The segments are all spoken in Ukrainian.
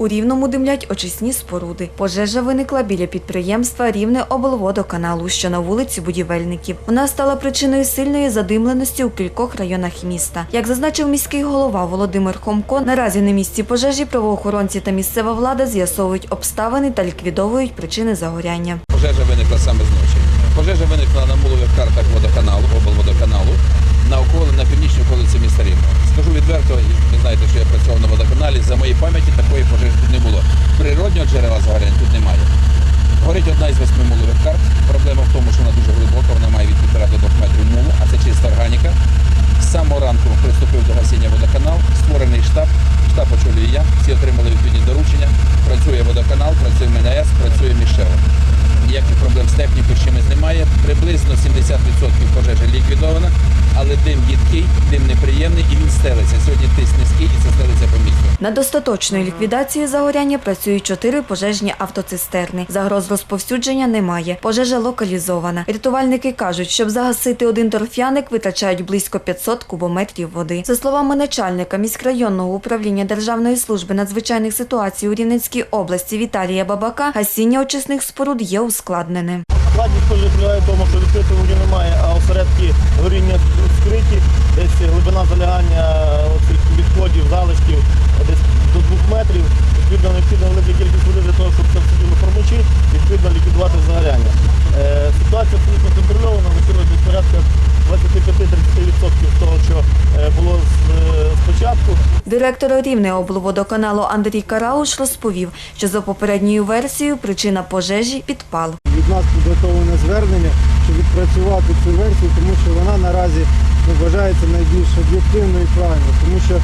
У Рівному димлять очисні споруди. Пожежа виникла біля підприємства Рівне облводоканалу, що на вулиці Будівельників. Вона стала причиною сильної задимленості у кількох районах міста. Як зазначив міський голова Володимир Хомко, наразі на місці пожежі правоохоронці та місцева влада з'ясовують обставини та ліквідовують причини загоряння. Пожежа виникла саме зночі. Пожежа виникла на мулових картах водоканалу, облводоканалу, на околі, на північній околиці міста Рівного. Скажу відверто, і ви знаєте, що я працював на водоканалі, за моєї пам'яті такої пожежі тут не було. Природнього джерела згорянь тут немає. Горить одна із восьми мулових карт. Проблема в тому, що вона дуже глибока, вона має від півтора до двох метрів мулу, а це чиста органіка. З самого ранку приступив до гасіння водоканал, створений штаб, штаб очолюю я, всі отримали відповідні доручення. Працює водоканал, працює МНС, працює місцево. Ніяких проблем з технікою з чимось немає. Приблизно 70% пожежі ліквідовано, але дим їдкий, дим неприємний і він стелиться. Сьогодні тиск низький і це стелиться по місту. Над остаточною ліквідацією загоряння працюють чотири пожежні автоцистерни. Загроз розповсюдження немає. Пожежа локалізована. Рятувальники кажуть, щоб загасити один торфяник, витрачають близько 500 кубометрів води. За словами начальника міськрайонного управління Державної служби надзвичайних ситуацій у Рівненській області Віталія Бабака, гасіння очисних споруд є ускладненим. Складність теж полягає тому, що відкритої воді велика кількість води для того, щоб це все діло промочити, відповідно ліквідувати загоряння. Е, ситуація абсолютно контрольована, на сьогодні порядка 25-30% того, що е, було з- е, спочатку. Директор Рівне облводоканалу Андрій Карауш розповів, що за попередньою версією причина пожежі підпал. від нас підготовлене звернення, щоб відпрацювати цю версію, тому що вона наразі ну, вважається найбільш об'єктивною і правильною, тому що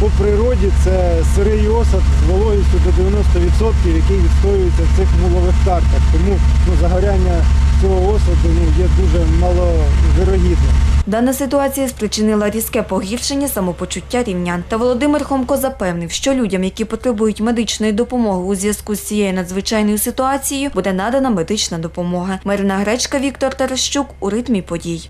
по природі це сирий осад з вологістю до 90%, який відстоюється в цих мулових картах. Тому ну, загоряння цього осаду ну, є дуже маловирогідним. Дана ситуація спричинила різке погіршення самопочуття рівнян. Та Володимир Хомко запевнив, що людям, які потребують медичної допомоги у зв'язку з цією надзвичайною ситуацією, буде надана медична допомога. Марина Гречка, Віктор Таращук у ритмі подій.